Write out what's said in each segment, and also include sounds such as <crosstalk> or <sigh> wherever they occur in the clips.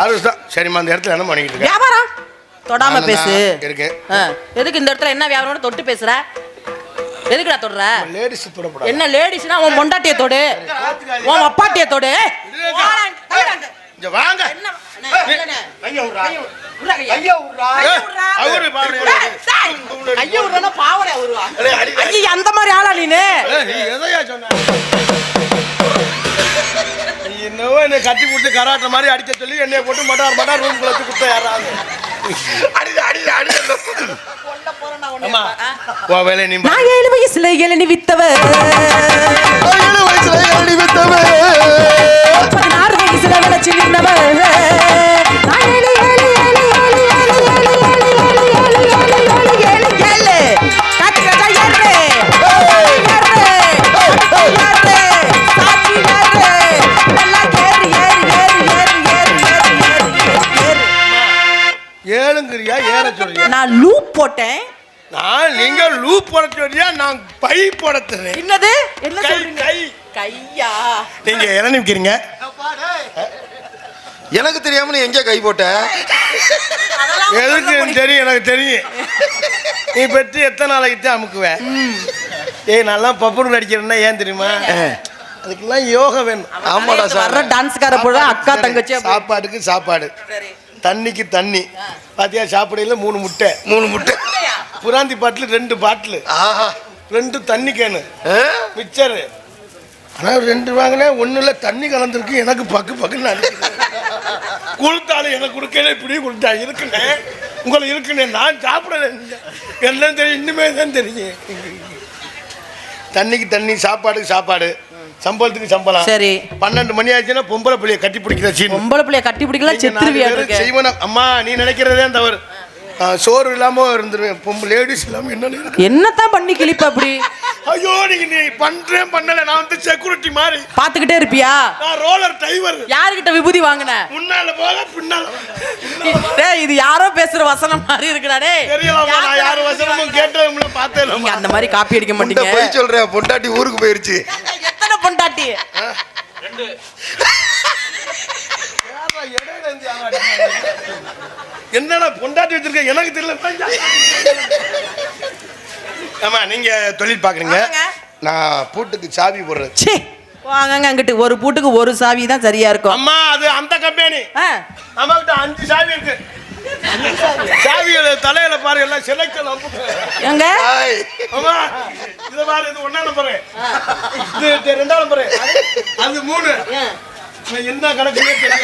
அது தான் சரிம்மா அந்த இடத்துல என்ன பண்ணிக்கிட்டு இருக்கேன் வியாபாரம் தொடாம பேசு இருக்கேன். ஆ, எதுக்கு இந்த இடத்துல என்ன வியாபாரம் தொட்டு பேசுற எதுக்குடா தொடுற லேடிஸ் தொடப்படாது என்ன லேடிஸ்னா உன் பொண்டாட்டிய தொடு உன் அப்பாட்டிய தொடு வாடா, கையில அங்க. இங்க வாங்க என்ன அண்ணே, இல்லண்ணே. கையை விட்றா. கையை விடு. விட்றா கையை. கையை விட்றா. கையை ஏய், விட்றா. அவரு பாவனை. டேய், டேய். கையை விட்றேன்னா பாவனையா வருவா. அடே, அடி, அடி. ஐயே, அந்த மாதிரி ஆளா நீனு ஏய், நீ எதையா சொன்ன நீ என்னவோ என்னை கட்டி பிடிச்சி கராட்ட மாதிரி அடிக்க சொல்லி என்னைய போட்டு மட்டார் மட்டார் ரூம் வச்சு கொடுத்த யாராவது. அடி அடி அடி அம்மா உன் நீ. நான் ஏழு வயசுல இளநி வித்தவ ஏழு வயசுல பதினாறு வயசுல விளைச்சு நான் லூப் போட்டேன். நான் நீங்க லூப் போட சொல்றியா நான் பை போட தரேன் என்னது? என்ன கை சொல்றீங்க? கை. கையா? நீங்க இளநீ விற்கிறீங்க எனக்கு தெரியாம நீ எங்க கை போட்ட? எதுக்கு தெரியும் எனக்கு தெரியும். நீ பெற்று எத்தனை நாளைக்கு தான் அமுக்குவேன் ஏய் நல்லா பப்புனு நடிக்கிறேன்னா ஏன் தெரியுமா? அதுக்கெல்லாம் யோகா வேணும். ஆமாடா சார். டான்ஸ்கார போட அக்கா தங்கச்சி அப்படி. சாப்பாட்டுக்கு சாப்பாடு. சரி. தண்ணிக்கு தண்ணி. பாத்தியா சாப்பிடையில மூணு முட்டை. மூணு முட்டை. புராந்தி பாட்டில் ரெண்டு பாட்டில். ஆஹா. ரெண்டு தண்ணி கேனு. ஆ? மிச்சரு. ஆனால் ரெண்டு வாங்கினேன் ஒன்றுல தண்ணி கலந்துருக்கு எனக்கு பக்கு பக்குன்னு கொடுத்தாலும் எனக்கு கொடுக்கல இப்படி கொடுத்தா இருக்குண்ணே. உங்களை இருக்குண்ணே நான் சாப்பிடல. எல்லாம் தெரியும் இன்னுமே தான் தெரியும். தண்ணிக்கு தண்ணி சாப்பாடுக்கு சாப்பாடு. சம்பளத்துக்கு சம்பளம். சரி. பன்னெண்டு மணி ஆச்சுன்னா பொம்பளை பிள்ளைய கட்டி பிடிக்கிற சீன் பொம்பளை பிள்ளைய கட்டி பிடிக்கல செத்துருவியா செய்வன அம்மா நீ நினைக்கிறதே தவறு சோறு இல்லாம இருந்துருவேன். பொம்பளை லேடிஸ் இல்லாம என்ன என்னத்தான் பண்ணி கிழிப்ப அப்படி? ஐயோ நீங்க நீ பண்றேன் பண்ணல. நான் வந்து செக்யூரிட்டி மாதிரி. பாத்துக்கிட்டே இருப்பியா? நான் ரோலர் டிரைவர் யாருகிட்ட விபூதி வாங்கின? முன்னால போக பின்னால. டேய் இது யாரோ பேசுற வசனம் மாதிரி இருக்குடா டேய். தெரியலாமா நான் யார் வசனமும் கேட்டதும் பார்த்தேன் அந்த மாதிரி காப்பி அடிக்க மாட்டீங்க. போய் சொல்ற பொண்டாட்டி ஊருக்கு போயிருச்சு. பொண்டாட்டி என்னடா பொண்டாட்டி வச்சிருக்க? எனக்கு தெரியல. ஆமா நீங்க தொழில் பாக்குறீங்க. நான் பூட்டுக்கு சாவி போடுறது ச்சே. வாங்கங்க அங்கிட்டு. ஒரு பூட்டுக்கு ஒரு சாவி தான் சரியா இருக்கும். அம்மா அது அந்த கம்பெனி ஆ, நம்ம கிட்ட அஞ்சு சாவி இருக்கு. சாவியோட தலையில பாரு எல்லாம் அம்புட்டு எங்க. ஆமா இத பாரு இது ஒண்ணா நம்பரு. இது ரெண்டாம் நம்பரு. அது மூணு. என்ன தெரியல.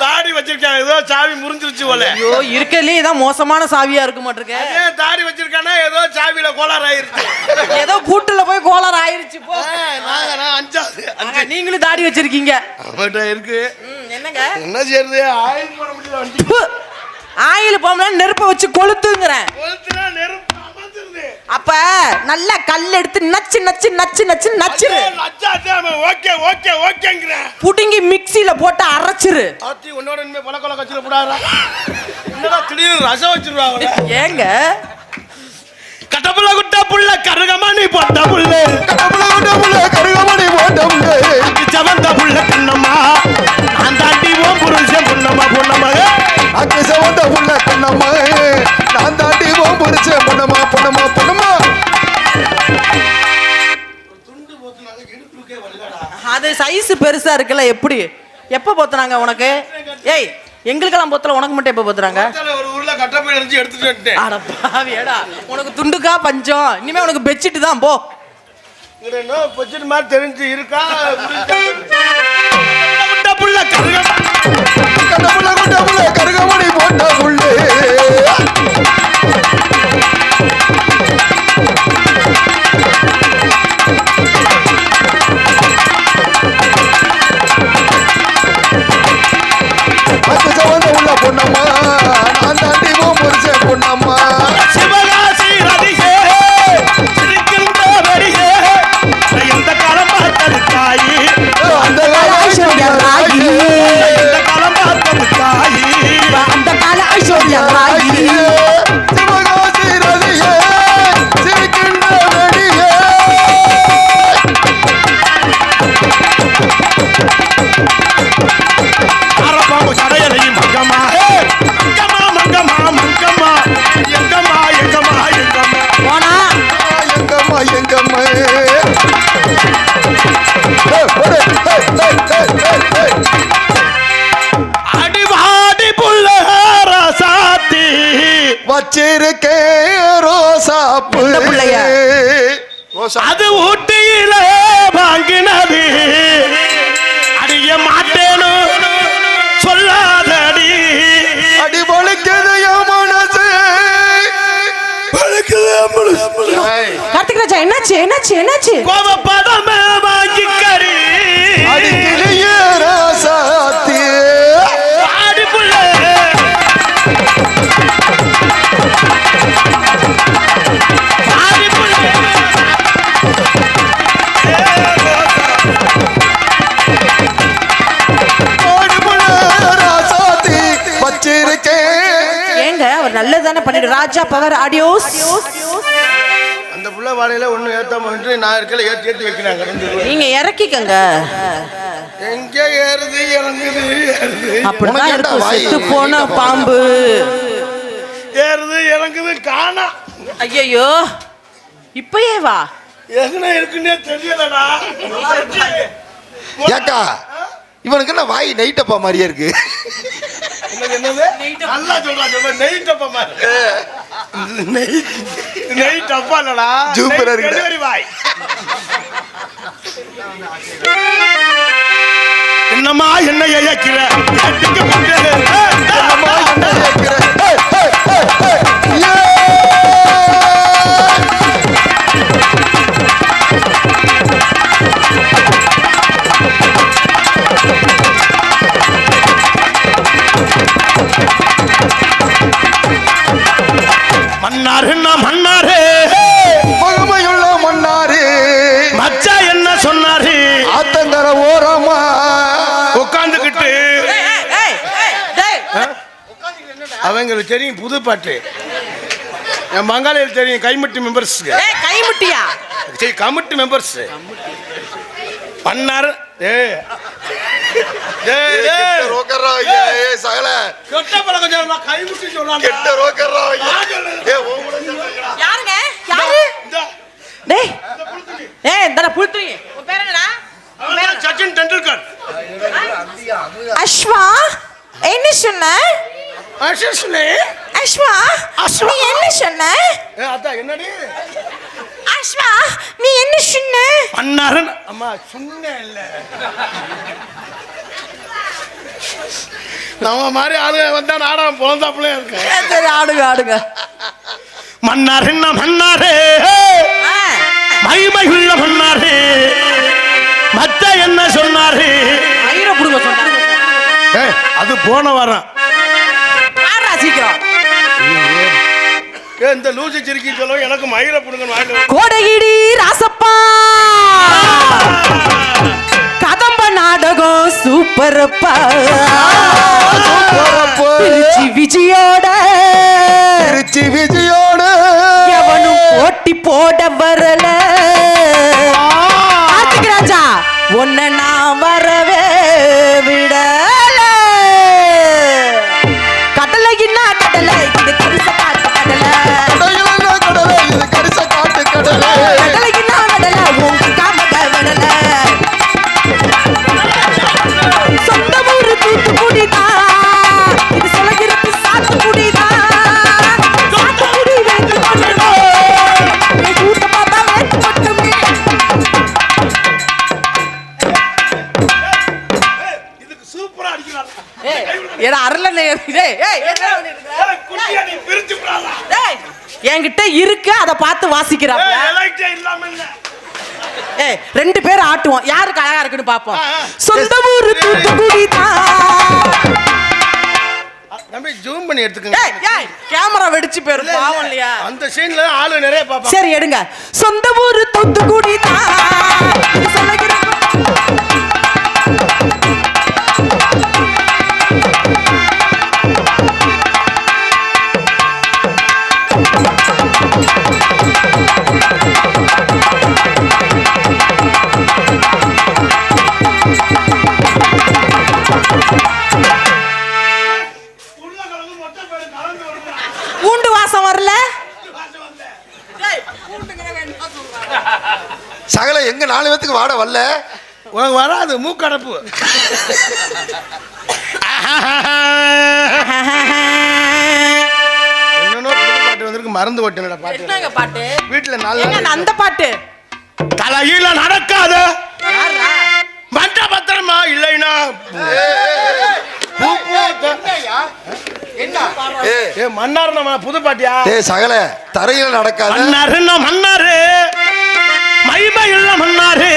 தாடி வச்சிருக்கான். ஏதோ சாவி முறிஞ்சிருச்சு போல. ஐயோ இருக்கலயே இதான் மோசமான சாவியா இருக்க மாட்டிருக்க. தாடி வச்சிருக்கானா ஏதோ சாவியில கோளாறு ஆயிருச்சு. ஏதோ பூட்டுல போய் கோளாறு ஆயிருச்சு போ. நாங்க நான் அஞ்சாவது நீங்களும் தாடி வச்சிருக்கீங்க. இருக்கு. ம், என்னங்க? என்ன செய்யறது? வண்டி. ஆயில் போம்னா நெருப்பை வச்சு கொளுத்துங்கிறேன். கொளுத்துனா நெருப்பு அப்ப நல்லா கல் எடுத்து நச்சு நச்சு நச்சு நச்சு நச்சுரு ஓகே ஓகே ஓகேங்கிறேன். புடுங்கி மிக்ஸில போட்டு அரைச்சிரு. ஆத்தி உன்னோட இனிமே பல கொலை கச்சில போடாதா என்னடா திடீர்னு ரசம் வச்சிருவாங்க ஏங்க? கட்டப்புள்ள குட்ட புள்ள கருகமணி போட்ட புள்ள. கடவுள கடவுள கருகமணி போட்டம் சவந்த புள்ள கண்ணம்மா. நான் தாண்டி ஓ புருஷன் புண்ணம்மா புண்ணம்மா அங்கே சவந்த உள்ள கண்ணம்மா நான் தாண்டி போ புரிச்ச பொண்ணம்மா பொண்ணம்மா பொண்ணம்மா அது சைஸ் பெருசா இருக்குல்ல எப்படி? எப்ப போத்துனாங்க உனக்கு? ஏய் எங்களுக்கெல்லாம் போத்தல உனக்கு மட்டும் எப்ப போத்துறாங்க அட பாவியடா உனக்கு துண்டுக்கா பஞ்சம்? இனிமே உனக்கு பெட்ஷீட் தான் போ. இங்க என்ன பொச்சிட்டு மாதிரி தெரிஞ்சு இருக்கா? <laughs> புள்ள கருகமணி கண்டபுல குண்டபுல கருகமணி போட்ட புள்ளு. ஏய், கார்த்திக் ராஜா என்னாச்சு என்னாச்சு என்னாச்சு? கோபப்படமே வாங்கி கறி அடி கிளியே ராசாத்தி. ஆடி புள்ள ஆடி புள்ள ஓடி புள்ள ராசாத்தி. வச்சிருக்கேன். ஏங்க அவர் நல்லதானே பண்ணிடு ராஜா பவர் ஆடியோஸ் வாழையில ஒண்ணு ஏத்தாம வந்து நான் இருக்கல ஏத்தி ஏத்தி வைக்கிறாங்க. நீங்க இறக்கிக்கங்க. எங்க ஏறுது இறங்குது அப்படிதான் இருக்கும். செத்து போன பாம்பு. ஏறுது இறங்குது காணா. ஐயோ இப்பயே வா. எங்கன இருக்குன்னே தெரியலடா. ஏக்கா இவனுக்கு என்ன வாய் நைட்டப்பா மாதிரியே இருக்கு? என்னது என்னது? நல்லா சொல்றா சொல்ற. நெய் டப்பா மாதிரி. நெய் நெய் டப்பா இல்லடா நெய் இருக்குடா. delivery boy. என்னம்மா என்ன இயக்கிற அம்மா, என்ன. மன்னாரு அவங்களுக்கு தெரியும் புது பாட்டு. என் பங்காளியில் தெரியும் கைமுட்டி மெம்பர்ஸ் ஏய், கைமுட்டியா? சரி கமிட்டி மெம்பர்ஸ் பண்ணாரு. டெண்டுல்கர். அஸ்வா? என்ன சொன்ன? அசிஸ்னே? அஸ்வா அஸ்வா. நீ என்ன சொன்ன? ஏ அதான் என்னடி? அஸ்வா நீ என்ன சொன்ன? பண்ணாரு அம்மா இல்ல நம்ம மாதிரி ஆளுங்க வந்தா நாடகம் பிறந்தாப்புல இருக்கு. சரி ஆடுங்க ஆடுங்க. மன்னார். என்ன மன்னாரு மகிமையுள்ள மன்னாரு. மத்த என்ன சொன்னாரு? ஐயரை புடுங்க ஏய், அது போன வாரம். இந்த லூசி சிரிக்கி சொல்லும் எனக்கு மயில புடுங்க. கோடகிரி ராசப்பா! கதம்ப நாடகம் சூப்பரப்பா. திருச்சி விஜயோட. திருச்சி விஜயோடு. எவனும் போட்டி போட வரல. இல்ல. ஏய் ரெண்டு பேரும் ஆட்டுவோம். யாருக்கு அழகா இருக்குன்னு பாப்போம். சொந்த ஊரு தூத்துக்குடி தம்பி ஜூம் பண்ணி எடுத்துக்கங்க. ஏய் கேமரா வெடிச்சு போயிரும் பாவம் இல்லையா? அந்த சீன்ல ஆளு நிறைய சரி எடுங்க. சொந்த ஊரு தூத்துக்குடி உள்ள வரல. உனக்கு வராது மூக்கடப்பு. என்னன்னோ புது பாட்டு வந்திருக்கு மறந்து போட்டேன்டா பாட்டு. என்னங்க பாட்டு? வீட்டுல நாலு அந்த பாட்டு? தலையில நடக்காது. யாரா? மண்ட பத்திரமா இல்லைனா மன்னார் புது பாட்டியா டேய் சகல தரையில நடக்காத. மன்னாரு மகிமை இல்ல மன்னாரு.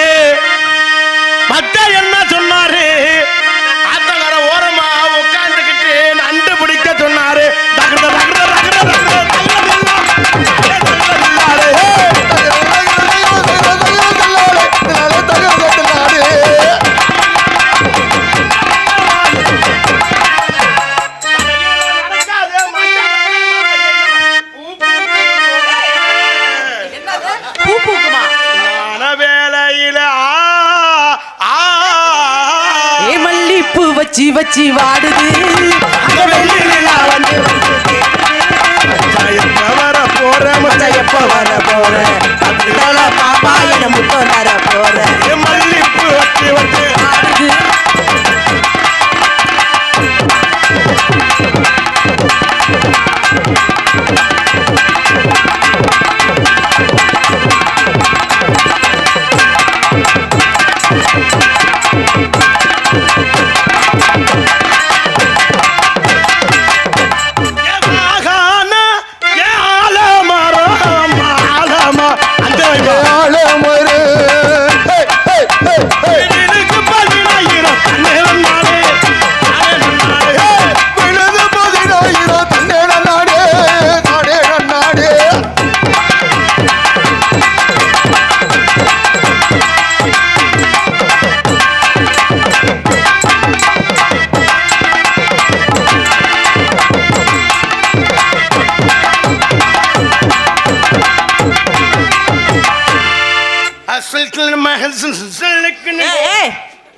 வச்சு வாடுது. வர போற எப்ப வர போற. பாப்பா என முத்தம் தர போற. மல்லிப்பு வச்சு வச்சு ஆடுது.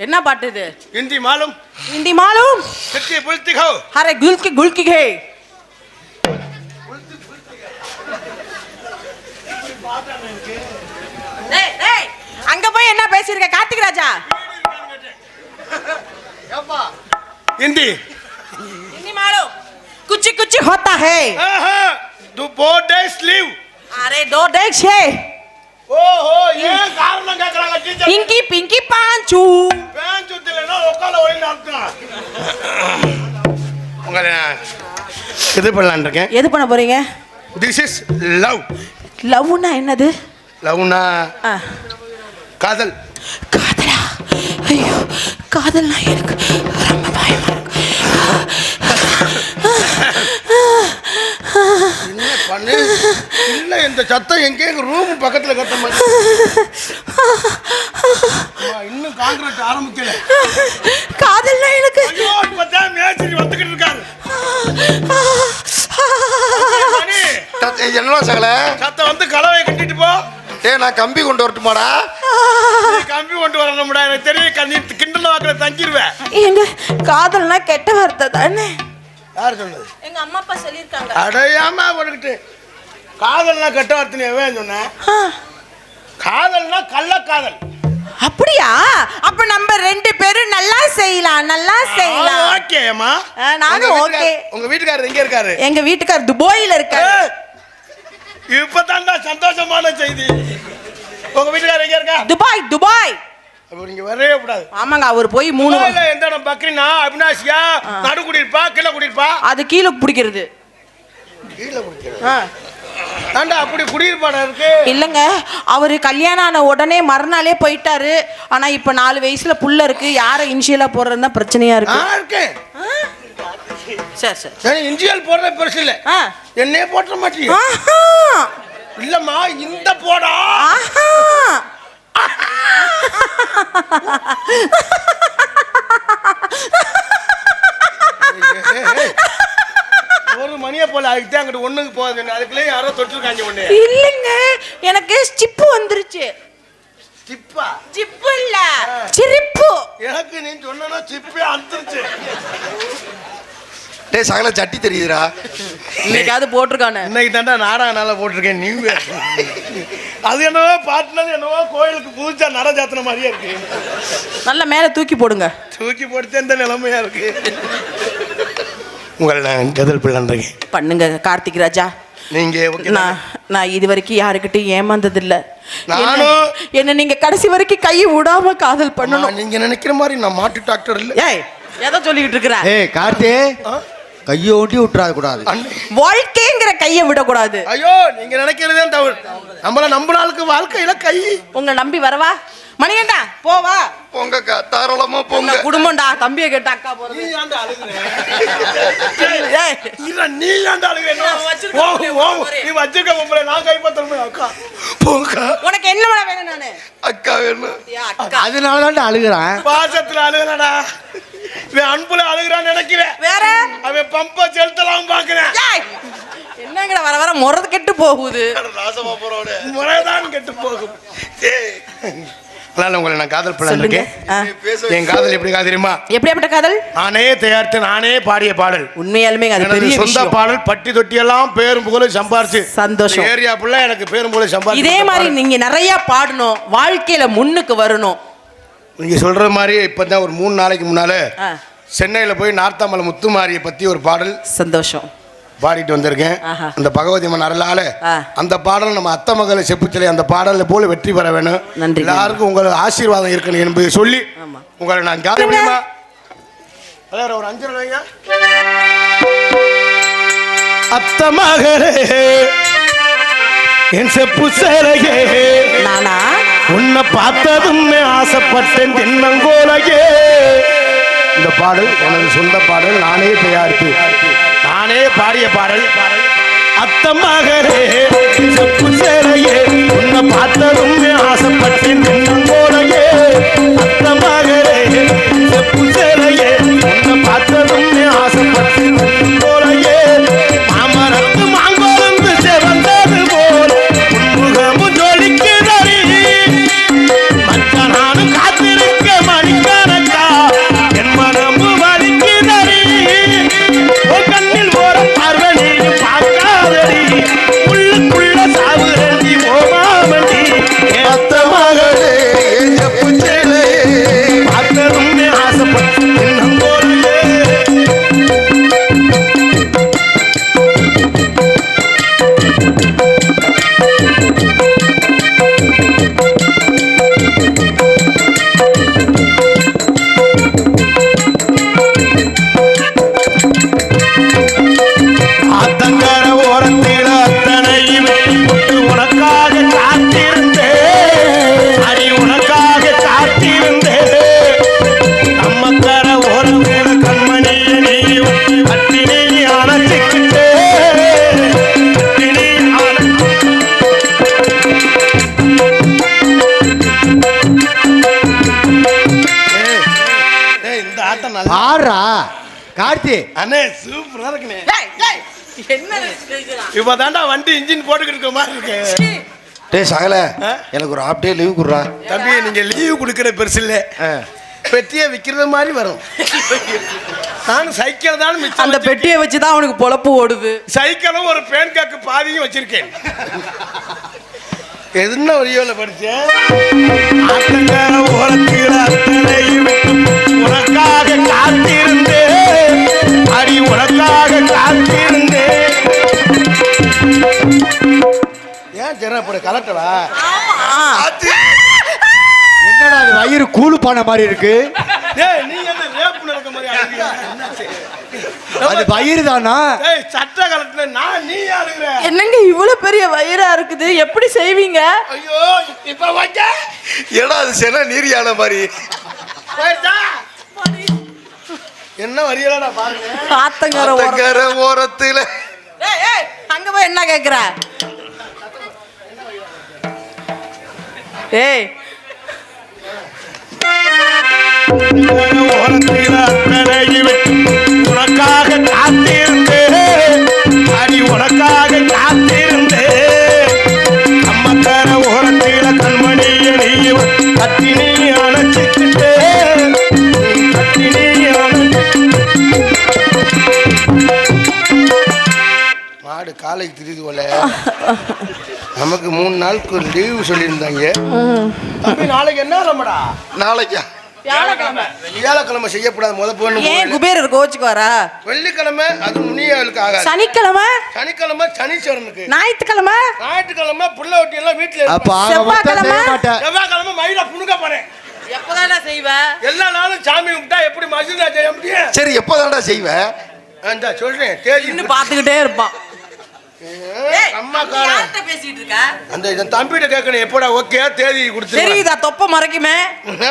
என்ன பாட்டு இது हिंदी मालूम हिंदी मालूम कितनी बोलती हो अरे गुल की गुल की है டேய், டேய், அங்க போய் என்ன பேசிருக்க கார்த்திக் ராஜா हिंदी हिंदी मालूम कुछ कुछ होता है तू बोर्ड डेज लीव अरे दो डेक्स है ஓஹோ ஏன் காரணம் கேக்குறாங்க டீச்சர் பிங்கி பிங்கி பாஞ்சு. பேஞ்ச் சுத்தலனா உட்கால ஒளி நடத்துறான் உங்களை இது பண்ணலாம்னு இருக்கேன். எது பண்ண போறீங்க? திஸ் இஸ் லவ் லவ்னா என்னது? லவ்னா காதல். காதலா? ஐயோ காதல்னா எனக்கு ரொம்ப பயமா இருக்கு. பண்ணு. இல்ல இந்த சத்தம் எங்கே ரூம் பக்கத்துல கத்த மாதிரி. அம்மா, இன்னும் கான்கிரீட் ஆரம்பிக்கல. காதல்னா எனக்கு. இப்பதான் மேஸ்திரி வந்துகிட்டு இருக்காரு. மணி, என்னடா சகல? சத்தம் வந்து கலவை கட்டிட்டு போ. டேய் நான் கம்பி கொண்டு வரட்டுமாடா? நீ கம்பி கொண்டு வரணும்டா. எனக்கு தெரியும் கிண்டல் வாக்கில தங்கிடுவேன் எங்க காதல்னா கெட்ட வார்த்தை தானே? யார் சொன்னது? எங்க அம்மா அப்பா சொல்லியிருக்காங்க. அடையாம போட்டுக்கிட்டு காதல்னா கெட்ட வார்த்தை எவன் சொன்னேன் காதல்னா கள்ளக்காதல் அப்படியா? அப்ப நம்ம ரெண்டு பேரும் நல்லா செய்யலாம் நல்லா செய்யலாம். ஓகே அம்மா. ஆ, நானும் okay. உங்க வீட்டுக்காரர் எங்க இருக்காரு? எங்க வீட்டுக்கார் துபாயில இருக்காரு. இப்பதான்டா சந்தோஷமான செய்தி. உங்க வீட்டுக்காரர் எங்க இருக்கா துபாய் துபாய். வரவே கூடாது. ஆமாங்க அவர் போய் மூணு துபாயில எந்த இடம் பக்ரினா அவினாசியா நடு குடியிருப்பா கீழே குடியிருப்பா? அது கீழே பிடிக்கிறது. கீழே குடிக்கிறது ஆ. ஆண்டா அப்படி குடியிருப்பாடா இருக்கு? இல்லைங்க அவரு கல்யாணம் ஆன உடனே மறுநாளே போயிட்டாரு. ஆனா இப்ப நாலு வயசுல புள்ள இருக்கு. யாரை இனிஷியலா போடுறதுன்னு தான் பிரச்சனையா இருக்கு. நான் இருக்கேன். சரி சரி. நான் இஞ்சியல் போடுறது பெருசு இல்ல. ஆ. என்னையே போட்ட மாட்டீங்க ஆஹா. இல்லம்மா இந்த போடா ஆஹா. ஒரு மணியை போல அதுக்கு அங்கிட்டு ஒண்ணுக்கு போகுது அதுக்குள்ளே யாரோ தொட்டிருக்காங்க ஒண்ணு இல்லைங்க எனக்கு சிப்பு வந்துருச்சு. சிப்பா? சிப்பு இல்ல சிரிப்பு. எனக்கு நீ சொன்னா சிப்பே அந்துருச்சு டேய் சகல சட்டி தெரியுதுடா. இன்னைக்காவது போட்டிருக்கானே. இன்னைக்கு தாண்டா நாடகம் நல்லா போட்டிருக்கேன் நியூ இயர் அது என்னவோ பாட்டுனது என்னவோ கோயிலுக்கு புதுச்சா நட சாத்தின மாதிரியே இருக்கு. நல்ல மேல தூக்கி போடுங்க. தூக்கி போட்டு இந்த நிலைமையா இருக்கு? உங்களை நான் கதல் பிள்ளைன்றீங்க பண்ணுங்க கார்த்திக் ராஜா. நீங்க okay நான் நான் இது வரைக்கும் யாருக்கிட்டையும் ஏமாந்தது இல்ல நானும் என்ன நீங்க கடைசி வரைக்கும் கையை விடாம காதல் பண்ணணும். நீங்க நினைக்கிற மாதிரி நான் மாட்டு டாக்டர் இல்ல. ஏய் எதை சொல்லிக்கிட்டு இருக்கிற? ஏய் கார்த்தி. ஆ? கையை ஒண்டி விட்டுறாத கூடாது. வாழ்க்கைங்கிற கையை விடக்கூடாது ஐயோ நீங்க நினைக்கிறதே தவறு நம்மள நம்பின ஆளுக்கு வாழ்க்கையில கை உங்களை நம்பி வரவா மணிகண்டா போவா பொங்கக்கா தாராளமா உங்க குடும்பம்டா தம்பியை கேட்ட அக்கா போறது. நீ ஏன்டா அழுகுற? நீ ஏன்டா அழுகுற? நீ வச்சிருக்க பொம்பளை, நான் கைப்பற்றணும் அக்கா. போங்கக்கா. உனக்கு என்ன வேணும் நானு? அக்கா வேணும். அதனால தான் அழுகுறான். பாசத்துல அழுகுறடா இவன் அன்புல அழுகுறான்னு நினைக்கிறேன். வேற? அவன் பம்ப செலுத்தலாம் பாக்குறேன். ஏய், என்னங்கட வர வர முறது கெட்டு போகுது. நாசமா போறோட முறைதான் கெட்டு போகும். ஏய். அதனால உங்களை நான் காதல் பண்ண சொல்லுங்க. இருக்கேன். ஆ. என் காதல் எப்படி தெரியுமா? எப்படியாப்பட்ட காதல்? நானே தயாரித்து நானே பாடிய பாடல். உண்மையாலுமே அது சொந்த பாடல் பட்டி தொட்டி எல்லாம் பேரும் புகழும் சம்பாரிச்சு. சந்தோஷம். ஏரியா புள்ள எனக்கு பேரும் புகழும் சம்பாரிச்சு இதே மாதிரி. நீங்க நிறைய பாடணும். வாழ்க்கையில முன்னுக்கு வரணும். நீங்க சொல்ற மாதிரி இப்பதான் ஒரு மூணு நாளைக்கு முன்னால சென்னையில போய் நார்த்தாமலை முத்துமாரியை பத்தி ஒரு பாடல். சந்தோஷம். பாடிட்டு வந்திருக்கேன். அந்த பகவதி அம்மன் அருளால. அந்த பாடல் நம்ம அத்தை மகளை செப்புச்சலை அந்த பாடலை போல வெற்றி பெற வேணும் நன்றி. எல்லாருக்கும் உங்களோட ஆசீர்வாதம் இருக்கணும் என்பதை சொல்லி. உங்களை நான் காத முடியுமா ஒரு அஞ்சு ரூபாய்ங்க அத்த மகளே என் செப்பு சேலையே நானா உன்னை பார்த்ததும் ஆசைப்பட்டேன் தென்னங்கோலையே இந்த பாடல் எனது சொந்த பாடல் நானே தயாரித்து நானே பாடிய பாடல். அத்தமகரே செப்பு சேலையே உன்னை பார்த்ததும் ஆசைப்பட்டு நின்று இப்போ தாண்டா வண்டி இன்ஜின் போட்டுக்கிட்டு இருக்க மாதிரி இருக்கு. டேய் சகல? எனக்கு ஒரு ஹாஃப் டே லீவ் குடுறா. தம்பி நீங்க லீவு கொடுக்கிற பெருசு இல்ல. பெட்டியை விற்கிறது மாதிரி வரும். நானும் சைக்கிள் தான் மிச்சம் அந்த. பெட்டியை வச்சுதான் அவனுக்கு பொழப்பு ஓடுது. சைக்கிளும் ஒரு பேன் கேக்கு பாதியும் வச்சிருக்கேன். எதுன வழியோல படிச்சேன். ஜெரா போட கலட்டவா? என்னடா அது வயிறு கூலு பான மாதிரி இருக்கு? டேய் நீ என்ன ரேப் நடக்க மாதிரி அழுகிறியா? என்னாச்சு? அது வயிறு தானா? டேய் சட்ட கலத்துல நான் நீ என்னங்க இவ்வளவு பெரிய வயிறா இருக்குது? எப்படி செய்வீங்க? ஐயோ இப்ப வச்ச? ஏடா அது சென நீரியான மாதிரி? என்ன வரியலடா பாருங்க. ஆத்தங்கர ஓரத்துல. ஏய், ஏய், அங்க போய் என்ன கேக்குற? ஏய் உனக்காக காத்திருந்தேன் வேலைக்கு தெரியுது போல. நமக்கு மூணு நாளுக்கு லீவு சொல்லியிருந்தாங்க. நாளைக்கு என்ன கிளம்படா நாளைக்கா. வியாழக்கிழமை. வியாழக்கிழமை செய்யப்படாது முத போகணும். ஏன் குபேரர் கோச்சுக்கு வரா? வெள்ளிக்கிழமை அது முனியாளுக்கு ஆகாது. சனிக்கிழமை? சனிக்கிழமை சனீஸ்வரனுக்கு. ஞாயிற்றுக்கிழமை? ஞாயிற்றுக்கிழமை புள்ள ஒட்டி எல்லாம் வீட்டுல அப்ப செவ்வாய்க்கிழமை? செவ்வாய்க்கிழமை மயில புணுக்க போறேன். எப்பதான்டா செய்வ? எல்லா நாளும் சாமி கும்பிட்டா எப்படி மசிதா செய்ய முடியும்? சரி எப்பதான்டா செய்வ? அந்த சொல்றேன் தேதி பார்த்துக்கிட்டே இருப்பான். அந்த கேட்கணும். எப்படா ஓகே தேதி கொடுத்து தெரியுதா தொப்ப மறைக்குமே. <laughs>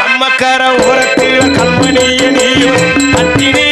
கம்மக்கார உரத்தில் கம்பெனியும் அத்தினி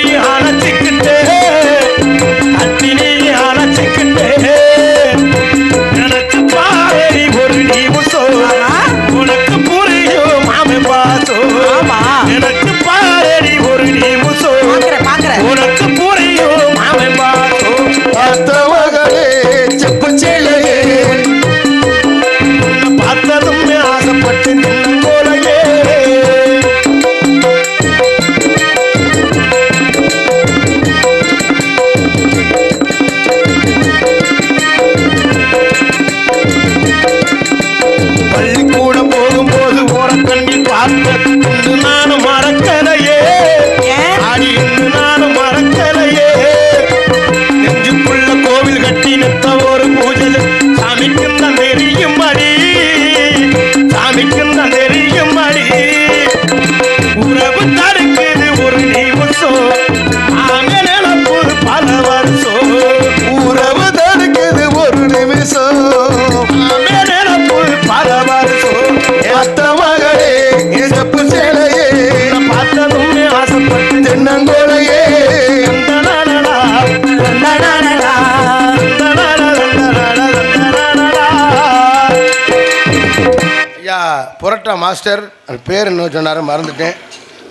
ஆந்திரா மாஸ்டர் அது பேர் என்ன சொன்னார் மறந்துட்டேன்.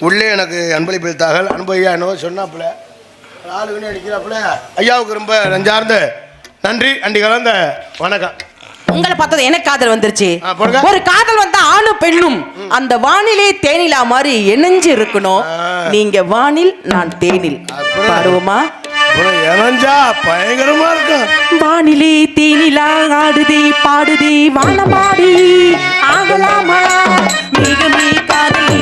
உள்ளே எனக்கு அன்பளிப்பில் தகவல் அன்பு ஐயா என்னவோ சொன்னாப்புல. ஆளுகனே அடிக்கிறாப்புல. ஐயாவுக்கு ரொம்ப நஞ்சார்ந்த நன்றி. அண்டி கலந்த வணக்கம். உங்களை பார்த்தது எனக்கு காதல் வந்துருச்சு. ஒரு காதல் வந்தா ஆணும் பெண்ணும். அந்த வானிலே தேனிலா மாதிரி இணைஞ்சு இருக்கணும். நீங்க வானில் நான் தேனில். பாடுவோமா எவன்ஜா பயங்கரமா இருக்கும். வானிலி தீனிலா ஆடுதி பாடுதி வாழமாடி ஆகலாமா? மிகமே காதலி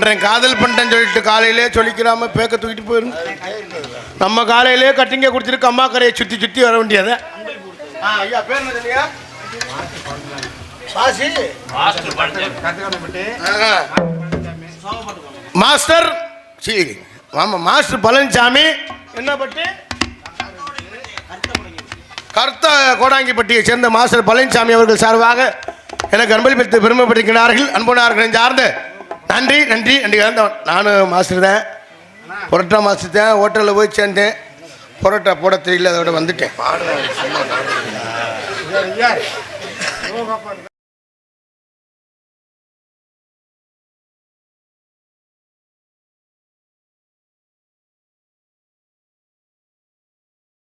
பண்றேன் காதல் பண்றேன்னு சொல்லிட்டு காலையிலே சொல்லிக்கிறாம பேக்க தூக்கிட்டு போயிரும் நம்ம காலையிலே கட்டிங்க குடிச்சிட்டு அம்மா கரையை சுத்தி சுத்தி வர வேண்டியது. ஐயா பேர். மாஸ்டர் சரி ஆமா மாஸ்டர் பழனிசாமி. என்ன பட்டி? கருத்த கோடாங்கிப்பட்டியை சேர்ந்த மாஸ்டர் பழனிசாமி அவர்கள் சார்பாக எனக்கு அன்பளிப்பித்து பெருமைப்பட்டிருக்கிறார்கள் அன்பனார்கள் சார்ந்து நன்றி நன்றி நன்றி கலந்தவன். நானும் மாஸ்டர் தான். புரோட்டா மாஸ்டர் தான். ஹோட்டலில் போய் சேர்ந்தேன். புரோட்டா போட தெரியல அதோட வந்துட்டேன்.